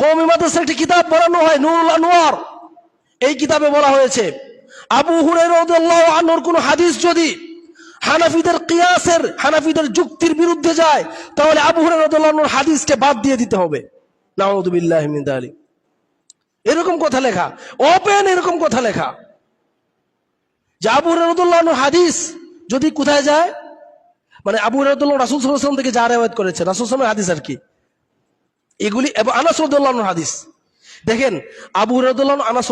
কৌমি মাদ্রাসার একটি কিতাব পড়ানো হয়, নুরুল আনোয়ার এই কিতাবে বলা হয়েছে, আবু হুরাইরা রাদিয়াল্লাহু আনহুর কোন হাদিস যদি হানাফিদের কিয়াসের, হানাফিদের যুক্তির বিরুদ্ধে যায়, তাহলে আবু হুরাইরা রাদিয়াল্লাহু হাদিসকে বাদ দিয়ে দিতে হবে। নাউযু বিল্লাহি মিন এরকম কথা লেখা, ওপেন এরকম কথা লেখা। যে আবু হুরাইরা রাদিয়াল্লাহু হাদিস যদি কোথায় যায়? মানে আবু হুরাইরা রাদিয়াল্লাহু রাসূল ওয়াসাল্লাম থেকে যা রিওয়ায়াত করেছে, রাসূল আলাইহি হাদিস আর কি। এগুলি এবং আনাস রাদিয়াল্লাহু হাদিস। দেখেন, আবু রাদুল্লাহ আনাস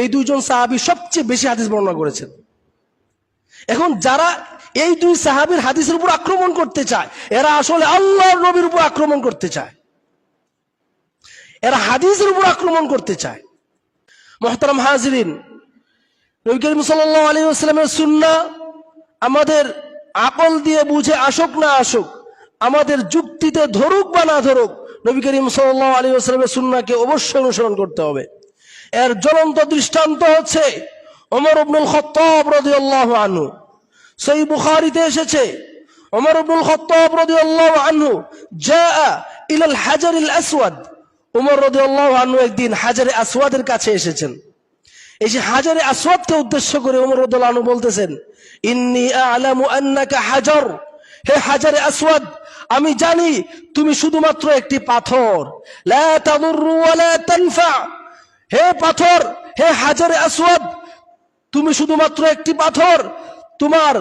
এই দুইজন সাহাবী সবচেয়ে বেশি হাদিস বর্ণনা করেছেন। এখন যারা এই দুই সাহাবীর হাদিসের উপর আক্রমণ করতে চায়, এরা আসলে আল্লাহর নবীর উপর আক্রমণ করতে চায়। এরা হাদিসের উপর আক্রমণ করতে চায়। মোহতারাম হাজরিন, নবী করিম ওয়াসাল্লামের সুন্নাহ আমাদের আকল দিয়ে বুঝে আসুক না আসুক, আমাদের যুক্তিতে ধরুক বা না ধরুক নবী করিম সাল্লাল্লাহু আলাইহি ওয়াসাল্লামের সুন্নাহকে অবশ্যই অনুসরণ করতে হবে। এর জ্বলন্ত দৃষ্টান্ত হচ্ছে ওমর ইবনুল খাত্তাব রাদিয়াল্লাহু আনু সেই বুখারিতে এসেছে, ওমর ইবনুল খাত্তাব রাদিয়াল্লাহু আনহু, জাআ ইলাল হাজার ইল আসওয়াদ। ওমর আল্লাহ আনু একদিন হাজারে আসওয়াদের কাছে এসেছেন। এই যে হাজারে আসওয়াদকে উদ্দেশ্য করে ওমর রাদিয়াল্লাহু আনু বলতেছেন, ইন্নী আ'লামু আন্নাকা হাজার। হে হাজারে আসওয়াদ, আমি জানি তুমি শুধুমাত্র একটি পাথর। হে পাথর, হে হাজারে আসওয়াদ, তুমি শুধুমাত্র একটি পাথর। তোমার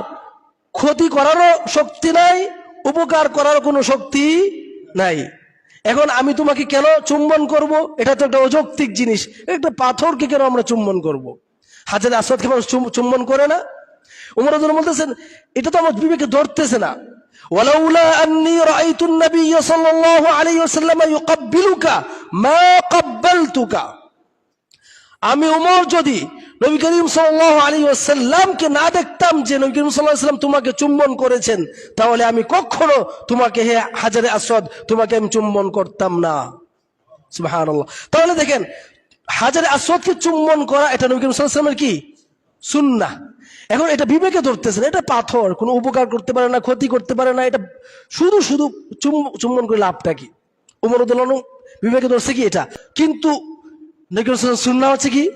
ক্ষতি করারও শক্তি নাই, উপকার করার কোনো শক্তি নাই। এখন আমি তোমাকে কেন চুম্বন করব? এটা তো একটা অযৌক্তিক জিনিস। একটা পাথরকে কেন আমরা চুম্বন করব। হাজার আসাদকে মানুষ চুম- চুম্বন করে না? উমর রাদিয়াল্লাহু বলতেছেন, এটা তো আমার বিবেকে ধরতেছে না। ولولا أني رأيت النبي صلى الله عليه وسلم يقبلك ما قبلتك আমি উমর যদি নবী করিম সাল্লাল্লাহু আলাইহি ওয়াসাল্লামকে না দেখতাম যে নবী করিম সাল্লাল্লাহু আলাইহি ওয়াসাল্লাম তোমাকে চুম্বন করেছেন তাহলে আমি কখনো তোমাকে হে হাজারে আসওয়াদ তোমাকে আমি চুম্বন করতাম না সুবহানাল্লাহ তাহলে দেখেন হাজারে আসওয়াদকে চুম্বন করা এটা নবী করিম সাল্লাল্লাহু আলাইহি ওয়াসাল্লামের কি সুন্নাহ এখন এটা বিবেকে ধরতেছে না, এটা পাথর, কোনো উপকার করতে পারে না, ক্ষতি করতে পারে না, এটা শুধু শুধু চুম- চুম্বন করে লাভটা কি? উমর উদ্দোলন বিবেকে ধরছে কি এটা? কিন্তু হচ্ছে কি?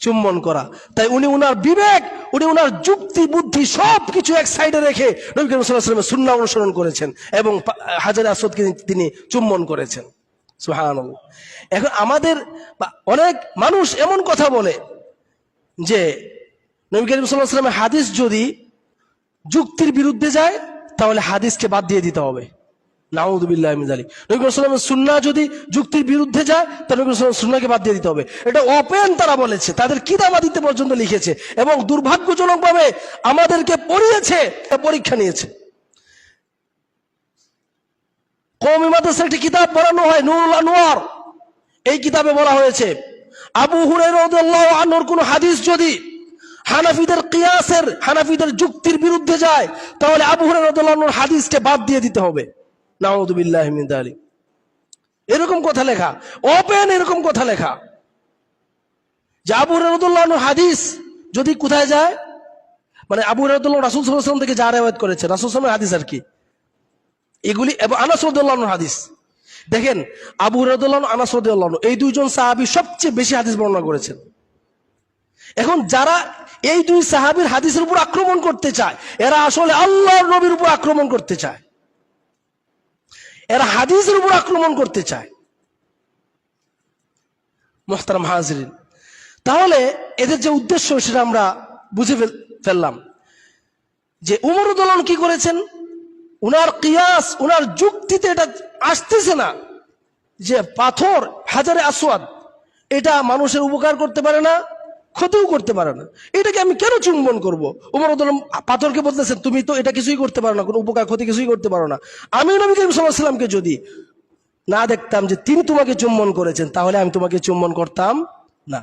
চুম্বন করা। তাই উনি উনার বিবেক, উনি উনার যুক্তি, বুদ্ধি সব কিছু এক সাইডে রেখে নবী করিম সুন্না অনুসরণ করেছেন এবং হাজারে আসাদকে তিনি চুম্বন করেছেন। সুবহানাল্লাহ। এখন আমাদের অনেক মানুষ এমন কথা বলে যে নবী করিম সাল্লাহ সাল্লামের হাদিস যদি যুক্তির বিরুদ্ধে যায়, তাহলে হাদিসকে বাদ দিয়ে দিতে হবে। নাউদুবিল্লাহ মিজালি নবী সুন্নাহ যদি যুক্তির বিরুদ্ধে যায় বাদ দিয়ে দিতে হবে। এটা তারা বলেছে, তাদের পর্যন্ত লিখেছে এবং দুর্ভাগ্যজনকভাবে আমাদেরকে পড়িয়েছে পরীক্ষা নিয়েছে। কৌমি একটি কিতাব পড়ানো হয়, নুরুল এই কিতাবে বলা হয়েছে, আবু আনহুর কোন হাদিস যদি হানাফিদের কিয়াসের, হানাফিদের যুক্তির বিরুদ্ধে যায়, তাহলে আবু রাদিয়াল্লাহু হাদিসকে বাদ দিয়ে দিতে হবে। নাউযু বিল্লাহি মিন এরকম কথা লেখা ওপেন এরকম কথা লেখা। যে আবু হুরাইরা হাদিস যদি কোথায় যায়? মানে আবু হুরাইরা রাদিয়াল্লাহু রাসূল ওয়াসাল্লাম থেকে যা রিওয়ায়াত করেছে, রাসূল আলাইহি হাদিস আর কি। এগুলি এবং আনাস হাদিস। দেখেন, আবু রাদুল্লাহ আনাস এই দুইজন সাহাবি সবচেয়ে বেশি হাদিস বর্ণনা করেছেন। এখন যারা এই দুই সাহাবীর হাদিসের উপর আক্রমণ করতে চায়, এরা আসলে আল্লাহর নবীর উপর আক্রমণ করতে চায়। এরা হাদিসের উপর আক্রমণ করতে চায়। মোহতারাম হাজরিন, তাহলে এদের যে উদ্দেশ্য সেটা আমরা বুঝে ফেল- ফেললাম। যে উমরুদ্দোলন কি করেছেন? উনার কিয়াস, উনার যুক্তিতে এটা আসতেছে না যে পাথর হাজারে আসওয়াদ, এটা মানুষের উপকার করতে পারে না ক্ষতিও করতে পারে না। এটাকে আমি কেন চুম্বন করব? উমর উদ্দোলন পাথরকে বলতেছেন, তুমি তো এটা কিছুই করতে পারো না, কোনো উপকার, ক্ষতি কিছুই করতে পারো না। আমি নবী করিম সাল্লাহামকে যদি না দেখতাম যে তিনি তোমাকে চুম্বন করেছেন, তাহলে আমি তোমাকে চুম্বন করতাম না।